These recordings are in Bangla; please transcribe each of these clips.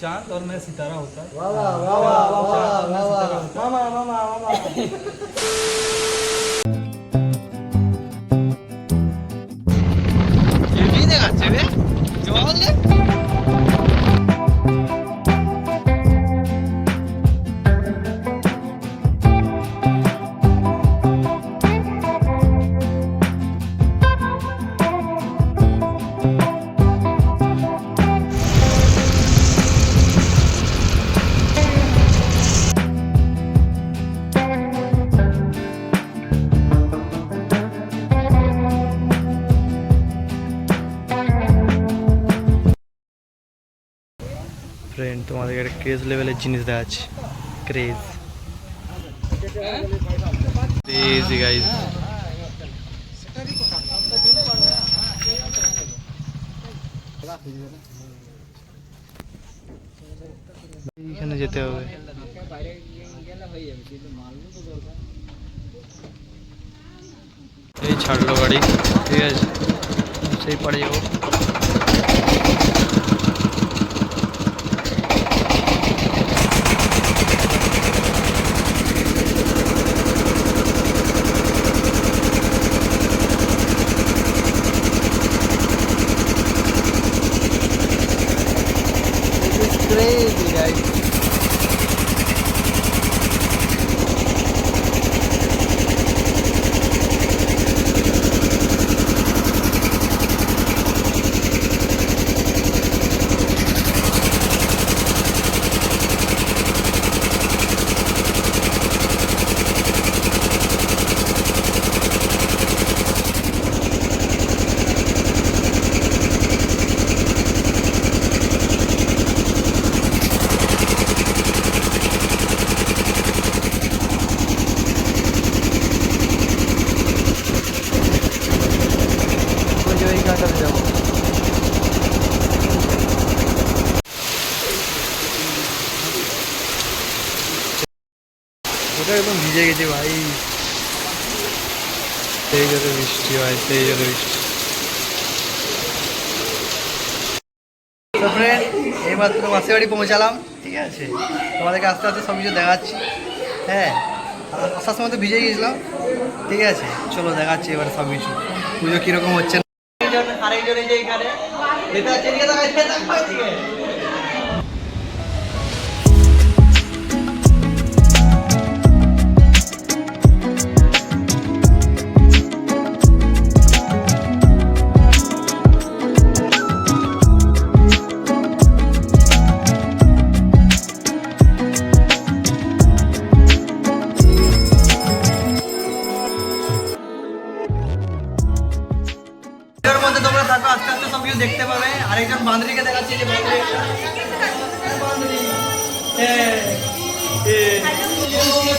चाँद और मैं सितारा होता 재미 ফ্রেন্ড তোমাদের একটা ক্রেজ লেভেলের জিনিস দেখাচ্ছি ক্রেজ ক্রেজি গাইজ এইখানে যেতে হবে। এই ছাড়লো গাড়ি, ঠিক আছে। সেই পাড়ে যাব। ভিজে গেছে ভাই সেই যত বৃষ্টি হয় সেই যত বৃষ্টি। এইমাত্র মাসির বাড়ি পৌঁছালাম, ঠিক আছে? তোমাদেরকে আস্তে আস্তে সব কিছু দেখাচ্ছি হ্যাঁ? আসার সময় তো ভিজে গিয়েছিলাম ঠিক আছে? চলো দেখাচ্ছি এবার সব কিছু। পুজো কীরকম হচ্ছে আরেকজন এই যে এখানে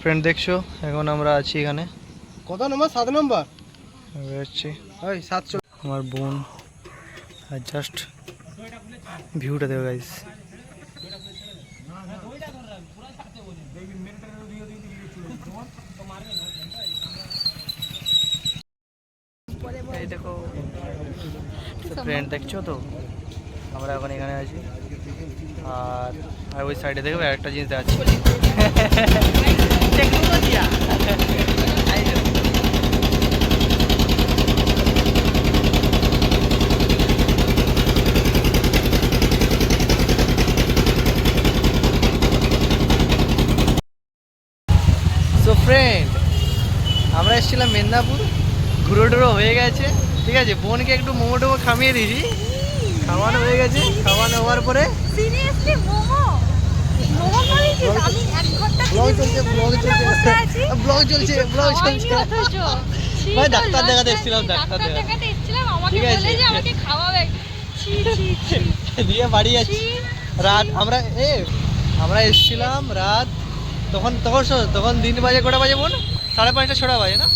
ফ্রেন্ড দেখছ এখন আমরা আছি এখানে। কত নম্বর? সাত নম্বর? ওই সাতশো। আমার বোন আর জাস্ট ভিউটা দেবো গাইস দেখো ফ্রেন্ড দেখছ তো? আমরা এখন এখানে আছি। আর আর ওই সাইডে দেখবে একটা জিনিস দেখাচ্ছি। সো ফ্রেন্ড আমরা এসেছিলাম মেদিনীপুর। ঘুরো টুরো হয়ে গেছে। ঠিক আছে, বোনকে একটু মোমো টোমো খামিয়ে দিয়েছি। খাওয়ানো হয়ে গেছে। খাওয়ানো হওয়ার পরে সিরিয়াসলি মোমো? ব্লগ চলছে ব্লগ চলছে। ভাই, ডাক্তার দেখাতে এসেছিলাম, ডাক্তার দেখাতে। দেখাতে এসেছিলাম আমাকে ঠিক আছে। বলে যে আমাকে খাওয়াবে। ছি ছি ছি। দিয়ে বাড়ি যাচ্ছি। রাত আমরা এ আমরা এসেছিলাম রাত তখন তখন তখন দিন বাজে কটা বাজে বোন সাড়ে পাঁচটা ছটা বাজে না?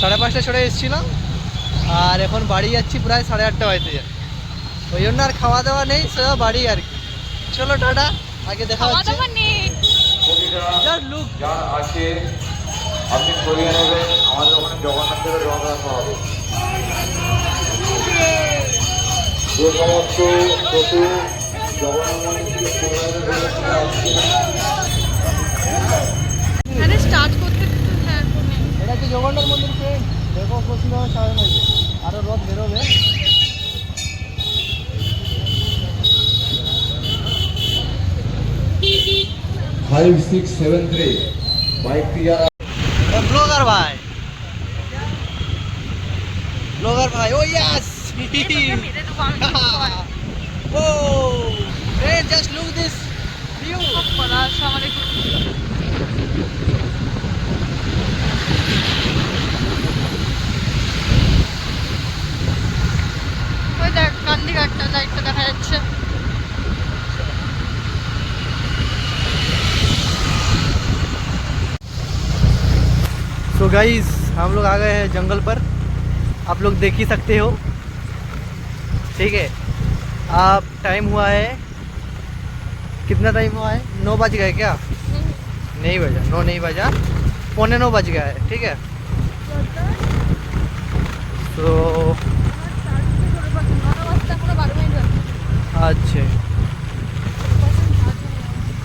সাড়ে পাঁচটা ছটা এসেছিলাম। আর এখন বাড়ি যাচ্ছি প্রায় সাড়ে আটটা বাজতে যায়। ওই জন্য আর খাওয়া দাওয়া নেই সেটা বাড়ি আর কি। চলো টাটা। আগে দেখা নেই। Just look. যার আছে আপনি করিয়ে নেবেন আমাদের ওখানে জগন্নাথ দেবের রং রাখা হবে। যে সমস্ত পশু জগন্নাথ মন্দির স্টার্ট করতে হ্যাঁ এটা কি জগন্নাথ মন্দির ফ্রেন্ড দেখো প্রশ্ন সাড়ে নয় আরও রথ বেরোবে। ফাইভ সিক্স সেভেন থ্রি বাইকটি যারা ব্লগার ভাই ব্লগার ভাই ও ইয়াস মেরে দেবো আমি কিছু করার। ও hey सो गाइस हम लोग आ गए हैं जंगल पर। आप लोग देख ही सकते हो। ठीक है। आप टाइम हुआ है। कितना टाइम हुआ है? नौ बज गए क्या? नहीं बजा नौ नहीं बजा। पौने नौ बज गया है, ठीक है। तो अच्छा।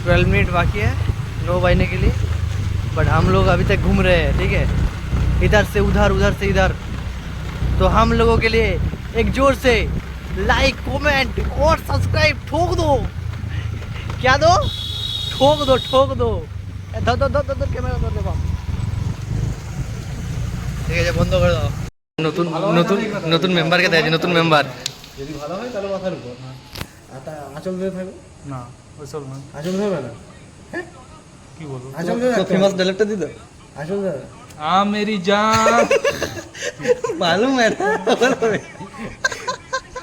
ट्वेल्व मिनट बाकी है, नौ बजने के लिए। बट हम लोग अभी तक घूम रहे हैं ठीक है इधर से उधर उधर से इधर तो हम लोगों के लिए एक जोर से लाइक कमेंट और सब्सक्राइब ठोक दो क्या दो ठोक दो ठोक दो এ, ধর ধর ধর ধর ধর ক্যামেরা ধর দেবা ঠিক আছে বন্ধ করে দাও নতুন নতুন নতুন মেম্বারকে দেয় নতুন মেম্বার যদি ভালো হয় তাহলে মাথার উপর আর তা আঁচল ধরে থাকো না ওইসব না আঁচল ধরবে না কি বলব? ফেমাস ডায়লগটা দিত আসল দাদা। আ মেরি জান। মালুম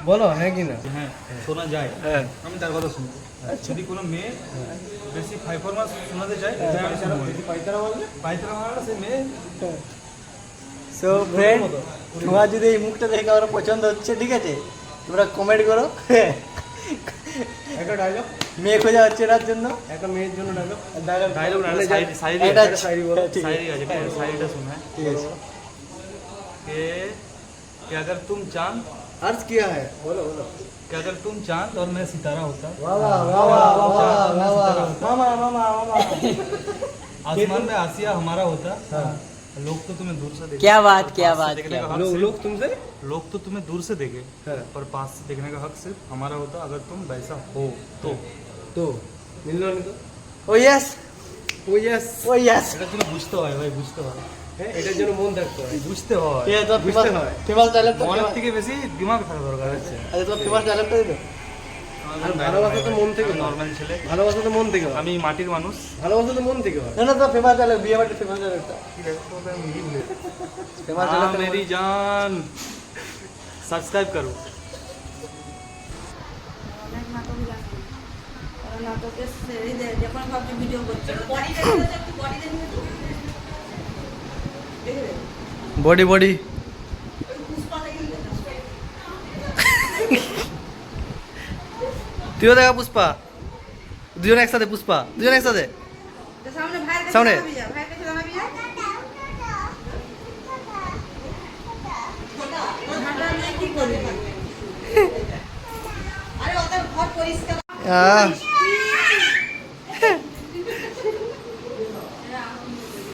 বলো হ্যাঁ কি না? হ্যাঁ শোনা যায়। হ্যাঁ। আমি তার কথা শুনব। আচ্ছা। যদি কোনো মেয়ে হ্যাঁ। বেশি পারফরমেন্স শোনাতে চায় হ্যাঁ। পাইতারা পাইতারা সে মেয়ে সো ফ্রেন্ড তোমার যদি এই মুখটা দেখে আমার পছন্দ হচ্ছে ঠিক আছে? তোমরা কমেন্ট করো। একটা ডায়লগ মেয়ে খোঁজা হচ্ছে এটার জন্য একটা মেয়ের জন্য ডায়লগ ডায়লগ না সাইড সাইড সাইড বলো সাইড আছে সাইডটা सुन है ठीक अगर तुम चाँद अर्ज़ किया है। बोलो बोलो। कि अगर तुम चाँद और मैं सितारा होता। वाह वाह वाह वाह वाह मामा मामा मामा। आसमान में आसिया हमारा होता। लोग तो तुम्हें दूर से देखे। क्या बात क्या बात लोग लोग तुमसे? लोग तो तुम्हें दूर से देखे। हाँ। पर पास से देखने का हक सिर्फ़ हमारा होता। अगर तुम वैसा हो तो। তো? তো? ও ইয়াস ও ইয়াস ও ইয়াস এটা তুমি বুঝতে হয় ভাই বুঝতে হয়। হ্যাঁ এটার জন্য মন বুঝতে হয়। হয়। থেকে বেশি দিমাগ থাকা দরকার তোমার ভালোবাসা তো মন থেকে ছেলে। ভালোবাসা তো মন আমি মাটির মানুষ। ভালোবাসা তো মন থেকে জান। সাবস্ক্রাইব করো। কারণ নাটকের যখন ভাবছি ভিডিও করছে। বডি বডি তুইও দেখা পুষ্পা? দুজন একসাথে পুষ্পা? দুজন একসাথে? সামনে আরে ঘর পরিষ্কার।